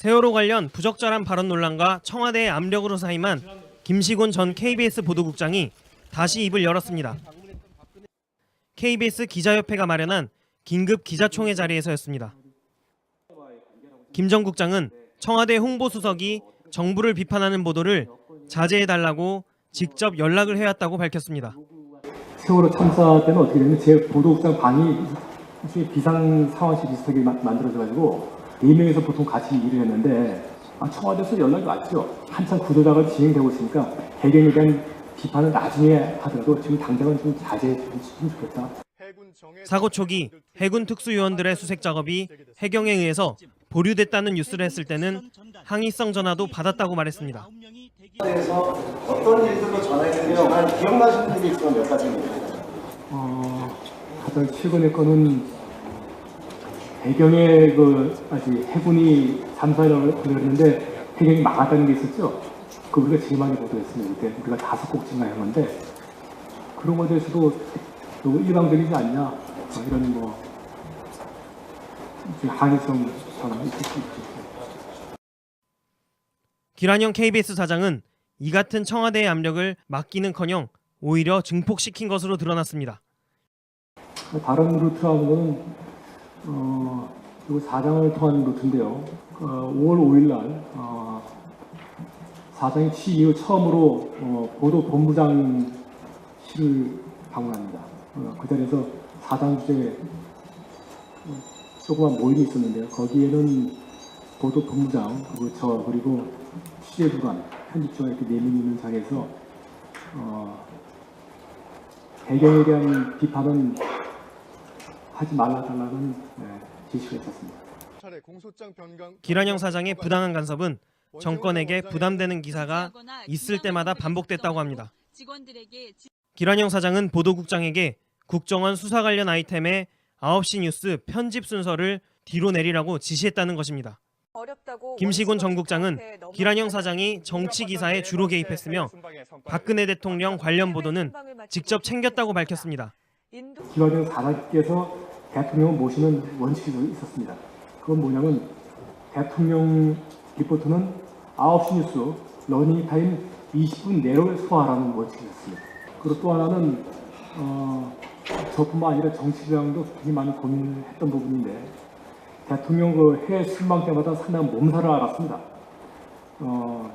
세월호 관련 부적절한 발언 논란과 청와대의 압력으로 사임한 김시곤 전 KBS 보도국장이 다시 입을 열었습니다. KBS 기자협회가 마련한 긴급 기자총회 자리에서였습니다. 김 전 국장은 청와대 홍보수석이 정부를 비판하는 보도를 자제해달라고 직접 연락을 해왔다고 밝혔습니다. 세월호 참사 때는 어떻게 됐냐면 제 보도국장 방이 비상 상황실 비슷하게 마- 만들어져 가지고 네 명이서 보통 같이 일을 했는데 아, 청와대에서 연락이 왔죠. 한참 구조작업 진행되고 있으니까 해경에 대한 비판은 나중에 하더라도 지금 당장은 좀 자제해 주시면 좋겠다. 사고 초기 해군 특수요원들의 수색 작업이 해경에 의해서 보류됐다는 뉴스를 했을 때는 항의성 전화도 받았다고 말했습니다. 대해서 어떤 일들로 전화했는데요. 한 기억나시는 일이 있으면 몇 가지입니다. 어, 가장 최근의 거는 해경에 그 아직 해군이 잠수하려고 그랬는데 해경이 막았다는 게 있었죠. 그 우리가 제일 많이 보도했습니다. 그때 우리가 다섯 꼭지나 했는데 그런 거에 대해서도 너무 일방적이지 않냐 어, 이런 뭐좀 항의성 전화 있을 수 있죠. 기란영 KBS 사장은 이 같은 청와대의 압력을 막기는커녕 오히려 증폭시킨 것으로 드러났습니다. 다른 루트라는 어, 이 사장을 통한 루트인데요. 어, 5월 5일 날 어, 사장이 취 이후 처음으로 어, 보도 본부장실을 방문합니다. 어, 그 자리에서 사장 주재에 어, 조그만 모임이 있었는데요. 거기에는 보도 본부장 그리고 저 그리고 취재부관 편집주가 이렇게 네 명이 있는 자리에서 어, 배경에 대한 비판은 하지 말라달라는 네, 지시가 있었습니다. 기란영 사장의 부당한 간섭은 정권에게 부담되는 기사가 있을 때마다 반복됐다고 합니다. 기란영 사장은 보도국장에게 국정원 수사 관련 아이템의 9시 뉴스 편집 순서를 뒤로 내리라고 지시했다는 것입니다. 김시곤 전 국장은 기란영 사장이 정치 기사에 주로 개입했으며 박근혜 대통령 관련 보도는 직접 챙겼다고 밝혔습니다. 기관장 사장께서 대통령을 모시는 원칙이 있었습니다. 그건 뭐냐면 대통령 리포트는 9시 뉴스 러닝 타임 20분 내로 소화하라는 원칙이 있었습니다. 그리고 또 하나는 어, 저뿐만 아니라 정치부장도 굉장히 많이 고민을 했던 부분인데 대통령 그 해외 순방 때마다 상당한 몸살을 앓았습니다. 어,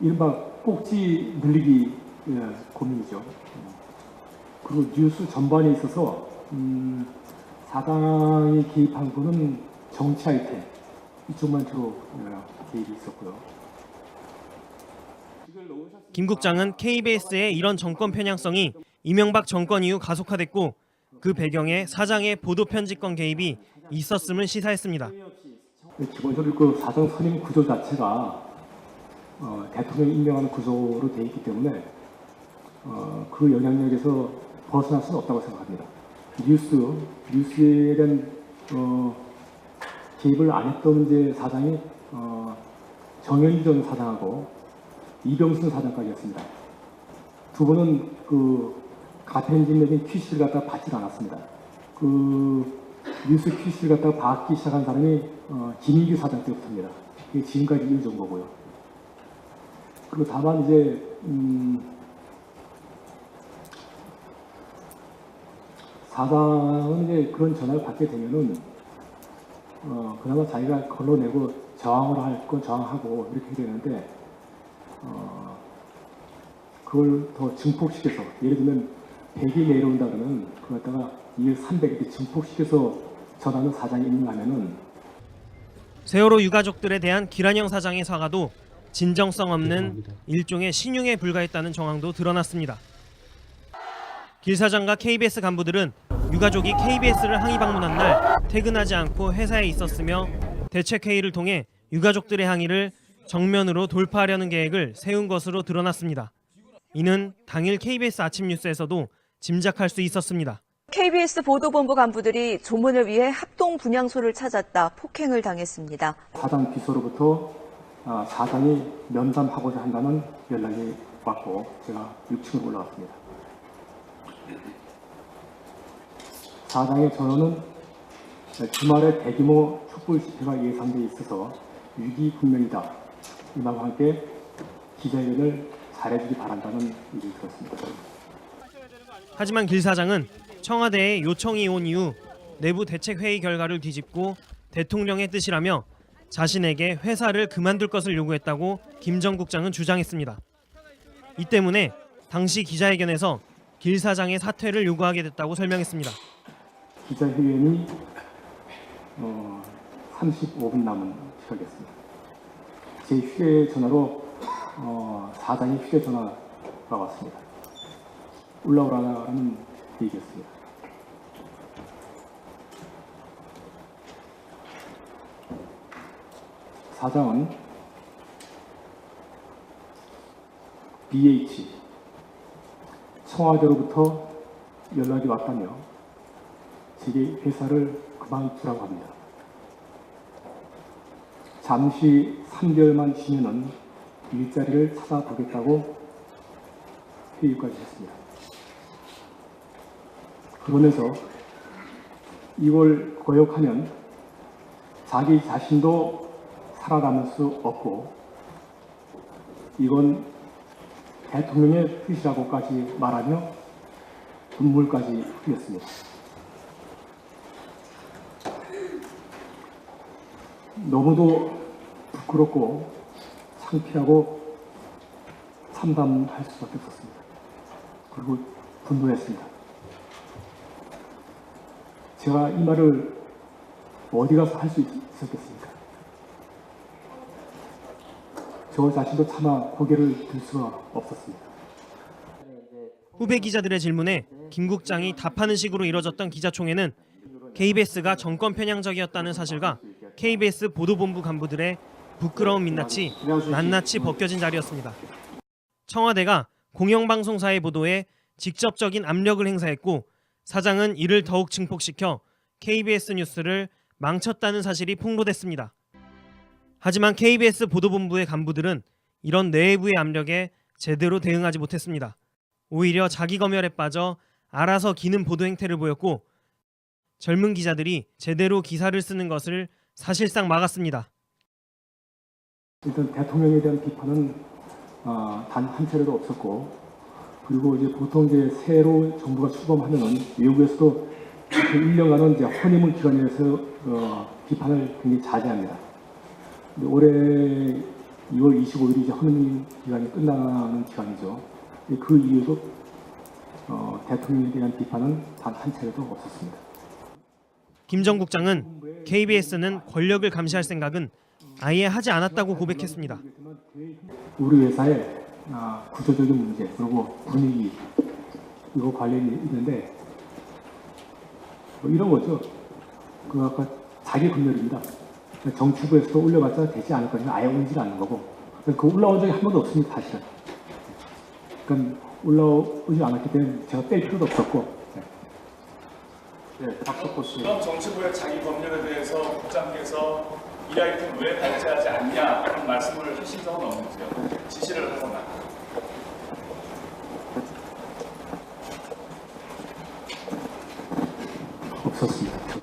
이른바 꼭지 늘리기 예, 고민이죠. 음. 그리고 뉴스 전반에 있어서 음, 사당이 개입한 거는 정치 아이템 이쪽만 주로 예, 개입이 있었고요. 김 국장은 KBS의 이런 정권 편향성이 이명박 정권 이후 가속화됐고 그 배경에 사장의 보도 편집권 개입이 있었음을 시사했습니다. 기본적으로 그 사정 선임 구조 자체가 어, 대통령이 임명하는 구조로 되어 있기 때문에 어, 그 영향력에서 벗어날 수는 없다고 생각합니다. 뉴스, 뉴스에 대한 어, 개입을 안 했던 이제 사장이 어, 정현희 전 사장하고 이병순 사장까지였습니다. 두 분은 그 내진 퀴즈를 갖다가 받질 않았습니다. 그 뉴스 퀴즈를 갖다가 받기 시작한 사람이 어, 김인규 사장 때부터입니다. 지금까지 이어진 거고요. 그리고 다만 이제 음, 사장은 이제 그런 전화를 받게 되면은 어, 그나마 자기가 걸러내고 저항을 할 건 저항하고 이렇게 되는데 어, 그걸 더 증폭시켜서 예를 들면 100이 내려온다 그러면 그걸 갖다가 2일 300 이렇게 증폭시켜서 전하는 사장이 있는가면은 세월호 유가족들에 대한 기란영 사장의 사과도 진정성 없는 일종의 신용에 불과했다는 정황도 드러났습니다. 길 사장과 KBS 간부들은 유가족이 KBS를 항의 방문한 날 퇴근하지 않고 회사에 있었으며 대책 회의를 통해 유가족들의 항의를 정면으로 돌파하려는 계획을 세운 것으로 드러났습니다. 이는 당일 KBS 아침 뉴스에서도 짐작할 수 있었습니다. KBS 보도본부 간부들이 조문을 위해 합동 분향소를 찾았다 폭행을 당했습니다. 사장 비서로부터 아, 사장이 면담하고자 한다는 연락이 왔고 제가 6층으로 올라갔습니다. 사장의 전원은 주말에 대규모 촛불 집회가 예상돼 있어서 위기 분명이다. 이 말과 함께 기자회견을 잘해주기 바란다는 얘기를 들었습니다. 하지만 김 사장은 청와대에 요청이 온 이후 내부 대책 회의 결과를 뒤집고 대통령의 뜻이라며 자신에게 회사를 그만둘 것을 요구했다고 김전 국장은 주장했습니다. 이 때문에 당시 기자회견에서 길 사장의 사퇴를 요구하게 됐다고 설명했습니다. 기자회견이 어, 35분 남은 시각이었습니다. 제 휴대 전화로 어, 사장의 휴대 전화가 왔습니다. 올라오라는 얘기였습니다. 사장은 BH 청와대로부터 연락이 왔다며 제게 회사를 그만두라고 합니다. 잠시 3개월만 쉬면은 일자리를 찾아보겠다고 회의까지 했습니다. 그러면서 이걸 거역하면 자기 자신도 살아남을 수 없고 이건 대통령의 뜻이라고까지 말하며 눈물까지 흘렸습니다. 너무도 부끄럽고 창피하고 참담할 수밖에 없었습니다. 그리고 분노했습니다. 제가 이 말을 어디 가서 할 수 있었겠습니까? 저 자신도 차마 고개를 들 수가 없었습니다. 후배 기자들의 질문에 김 국장이 답하는 식으로 이뤄졌던 기자총회는 KBS가 정권 편향적이었다는 사실과 KBS 보도본부 간부들의 부끄러운 민낯이 낱낱이 벗겨진 자리였습니다. 청와대가 공영방송사의 보도에 직접적인 압력을 행사했고 사장은 이를 더욱 증폭시켜 KBS 뉴스를 망쳤다는 사실이 폭로됐습니다. 하지만 KBS 보도본부의 간부들은 이런 내부의 압력에 제대로 대응하지 못했습니다. 오히려 자기 검열에 빠져 알아서 기는 보도 행태를 보였고 젊은 기자들이 제대로 기사를 쓰는 것을 사실상 막았습니다. 일단 대통령에 대한 비판은 아, 단한 차례도 없었고 그리고 이제 보통 이제 새로 정부가 출범하면은 외국에서도 그 1년간은 이제 허니문 기간에서 어, 비판을 굉장히 자제합니다. 올해 2월 25일이 이제 허니문 기간이 끝나는 기간이죠. 그 이후에도 어, 대통령에 대한 비판은 단 한 차례도 없었습니다. 김전 국장은 KBS는 권력을 감시할 생각은 아예 하지 않았다고 고백했습니다. 우리 회사의 아, 구조적인 문제 그리고 분위기 이거 관련이 있는데 뭐 이런 거죠. 그 아까 자기 검열입니다. 정치부에서도 올려봤자 되지 않을 것이면 아예 올리지 않는 거고 그 올라온 적이 한 번도 없습니다. 사실은. 그러니까 올라오지 않았기 때문에 제가 뺄 필요도 없었고 네. 네, 박석호 씨. 그럼 정치부의 자기 검열에 대해서 국장께서 이 아이템 왜 발제하지 않냐 그런 말씀을 하신 적은 없는지요? 지시를 하거나. 없었습니다.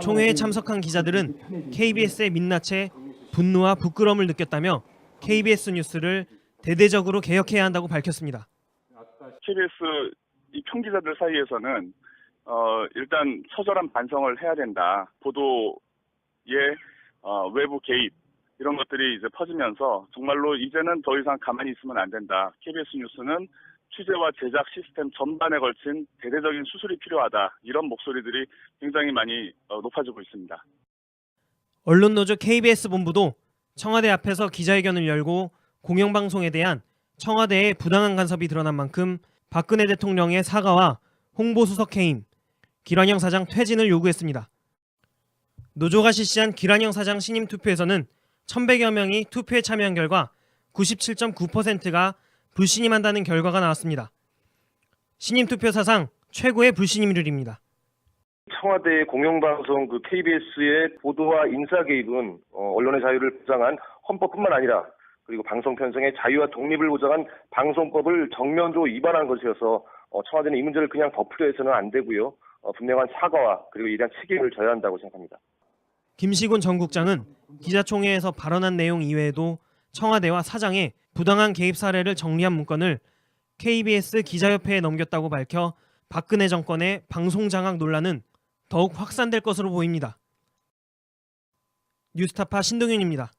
총회에 참석한 기자들은 KBS의 민낯에 분노와 부끄러움을 느꼈다며 KBS 뉴스를 대대적으로 개혁해야 한다고 밝혔습니다. KBS 이 평기자들 사이에서는 어, 일단 처절한 반성을 해야 된다. 보도의 어, 외부 개입 이런 것들이 이제 퍼지면서 정말로 이제는 더 이상 가만히 있으면 안 된다. KBS 뉴스는 취재와 제작 시스템 전반에 걸친 대대적인 수술이 필요하다. 이런 목소리들이 굉장히 많이 어, 높아지고 있습니다. 언론노조 KBS 본부도 청와대 앞에서 기자회견을 열고 공영방송에 대한 청와대의 부당한 간섭이 드러난 만큼 박근혜 대통령의 사과와 홍보수석 해임, 기란영 사장 퇴진을 요구했습니다. 노조가 실시한 기란영 사장 신임 투표에서는 1,100여 명이 투표에 참여한 결과 97.9%가 불신임한다는 결과가 나왔습니다. 신임 투표 사상 최고의 불신임률입니다. 청와대의 공영방송 그 KBS의 보도와 인사 개입은 어, 언론의 자유를 보장한 헌법뿐만 아니라 그리고 방송 편성의 자유와 독립을 보장한 방송법을 정면적으로 위반한 것이어서 어, 청와대는 이 문제를 그냥 덮으려 해서는 안 되고요. 어, 분명한 사과와 그리고 이에 대한 책임을 져야 한다고 생각합니다. 김시곤 전 국장은 기자총회에서 발언한 내용 이외에도 청와대와 사장의 부당한 개입 사례를 정리한 문건을 KBS 기자협회에 넘겼다고 밝혀 박근혜 정권의 방송 장악 논란은 더욱 확산될 것으로 보입니다. 뉴스타파 신동윤입니다.